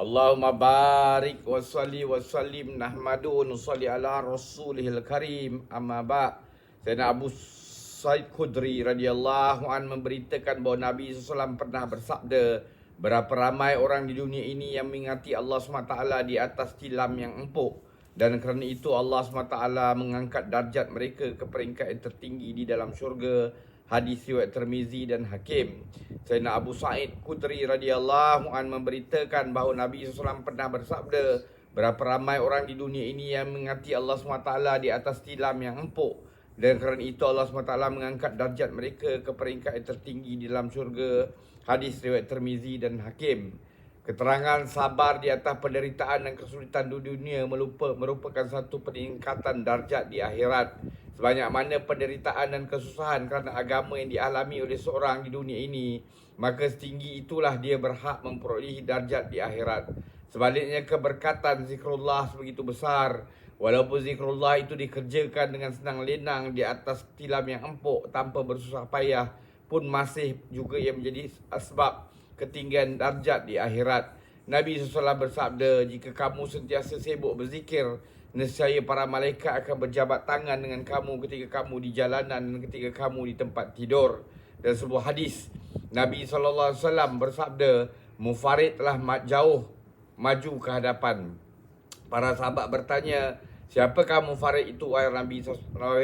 Allahumma barik wa salli wa sallim nahmadu wa nusalli ala rasulihil karim. Amma ba' Sayyidina Abu Said Khudri radhiyallahu an memberitakan bahawa Nabi SAW pernah bersabda Berapa ramai orang di dunia ini yang mengingati Allah SWT di atas tilam yang empuk. Dan kerana itu Allah SWT mengangkat darjat mereka ke peringkat yang tertinggi di dalam syurga hadis riwayat Tirmizi dan Hakim. Sayyidina Abu Sa'id Khudri radhiyallahu an memberitakan bahawa Nabi SAW pernah bersabda, berapa ramai orang di dunia ini yang mengingati Allah SWT di atas tilam yang empuk. Dan kerana itu Allah SWT mengangkat darjat mereka ke peringkat yang tertinggi di dalam syurga. Hadis riwayat Tirmizi dan Hakim. Keterangan sabar di atas penderitaan dan kesulitan di dunia merupakan satu peningkatan darjat di akhirat. Sebanyak mana penderitaan dan kesusahan kerana agama yang dialami oleh seorang di dunia ini, maka setinggi itulah dia berhak memperolehi darjat di akhirat. Sebaliknya keberkatan zikrullah sebegitu besar, walaupun zikrullah itu dikerjakan dengan senang lenang di atas tilam yang empuk tanpa bersusah payah, pun masih juga yang menjadi sebab ketinggian darjat di akhirat. Nabi SAW bersabda, jika kamu sentiasa sibuk berzikir, nescaya para malaikat akan berjabat tangan dengan kamu ketika kamu di jalanan dan ketika kamu di tempat tidur. Dan sebuah hadis, Nabi SAW bersabda, Mufarid telah jauh maju ke hadapan. Para sahabat bertanya, siapakah Mufarid itu, wahai Nabi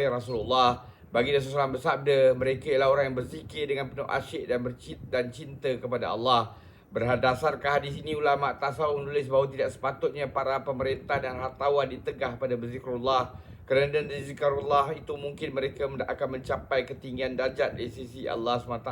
Rasulullah? Bagi seseorang bersabda, mereka ialah orang yang berzikir dengan penuh asyik dan bercinta, dan cinta kepada Allah. Berdasarkan hadis ini, ulama tasawuf menulis bahawa tidak sepatutnya para pemerintah dan hartawan ditegah pada berzikrullah. Kerana dengan zikrullah itu mungkin mereka akan mencapai ketinggian darjat di sisi Allah SWT.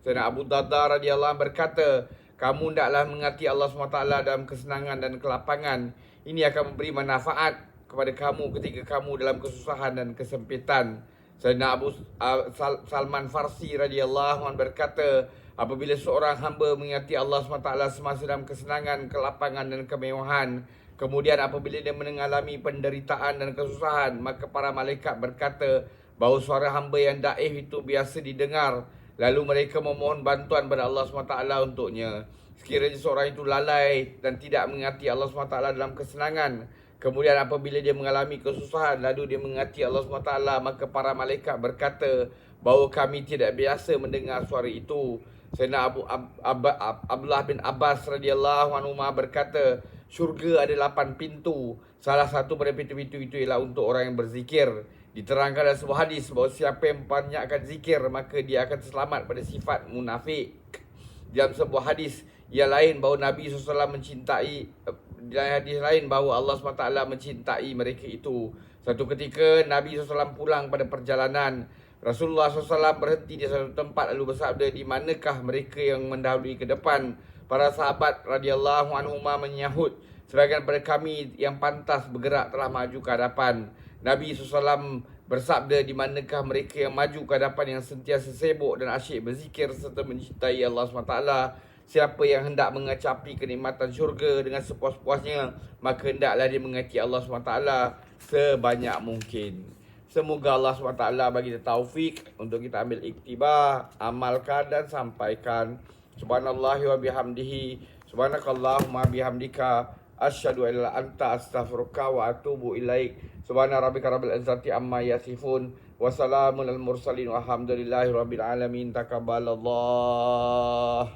Sayyidina Abu Darda radhiyallahu berkata, kamu hendaklah mengati Allah SWT dalam kesenangan dan kelapangan. Ini akan memberi manfaat kepada kamu ketika kamu dalam kesusahan dan kesempitan. Sayyidina Abu uh, Salman Farsi radhiyallahu anhu berkata, apabila seorang hamba mengingati Allah SWT semasa dalam kesenangan, kelapangan dan kemewahan, kemudian apabila dia mengalami penderitaan dan kesusahan, maka para malaikat berkata bahawa suara hamba yang daif itu biasa didengar, lalu mereka memohon bantuan kepada Allah SWT untuknya. Sekiranya seorang itu lalai dan tidak mengingati Allah SWT dalam kesenangan, Kemudian apabila dia mengalami kesusahan lalu dia mengati Allah SWT maka para malaikat berkata bahawa kami tidak biasa mendengar suara itu. Sayyidina Abu Ab, Ab, Ab, Abdullah bin Abbas radhiyallahu anhu berkata syurga ada lapan pintu. Salah satu dari pintu-pintu itu ialah untuk orang yang berzikir. Diterangkan dalam sebuah hadis bahawa siapa yang banyakkan zikir maka dia akan selamat pada sifat munafik. Dalam sebuah hadis yang lain bahawa Nabi SAW mencintai dalam hadis lain bahawa Allah SWT mencintai mereka itu. Satu ketika Nabi SAW pulang pada perjalanan. Rasulullah SAW berhenti di satu tempat lalu bersabda di manakah mereka yang mendahului ke depan. Para sahabat radhiyallahu anhu menyahut. Sebagian pada kami yang pantas bergerak telah maju ke hadapan. Nabi SAW bersabda di manakah mereka yang maju ke hadapan yang sentiasa sibuk dan asyik berzikir serta mencintai Allah SWT. Siapa yang hendak mengecapi kenikmatan syurga dengan sepuas-puasnya Maka hendaklah dia mengati Allah SWT sebanyak mungkin Semoga Allah SWT bagi kita taufik untuk kita ambil iktibar Amalkan dan sampaikan Subhanallah wa bihamdihi Subhanakallahumma bihamdika Asyhadu an la anta astaghfiruka wa atubu ilaik. Subhana rabbika rabbil izzati amma yasifun. Wassalamun al mursalin walhamdulillahi rabbil alamin. Takabbalallah.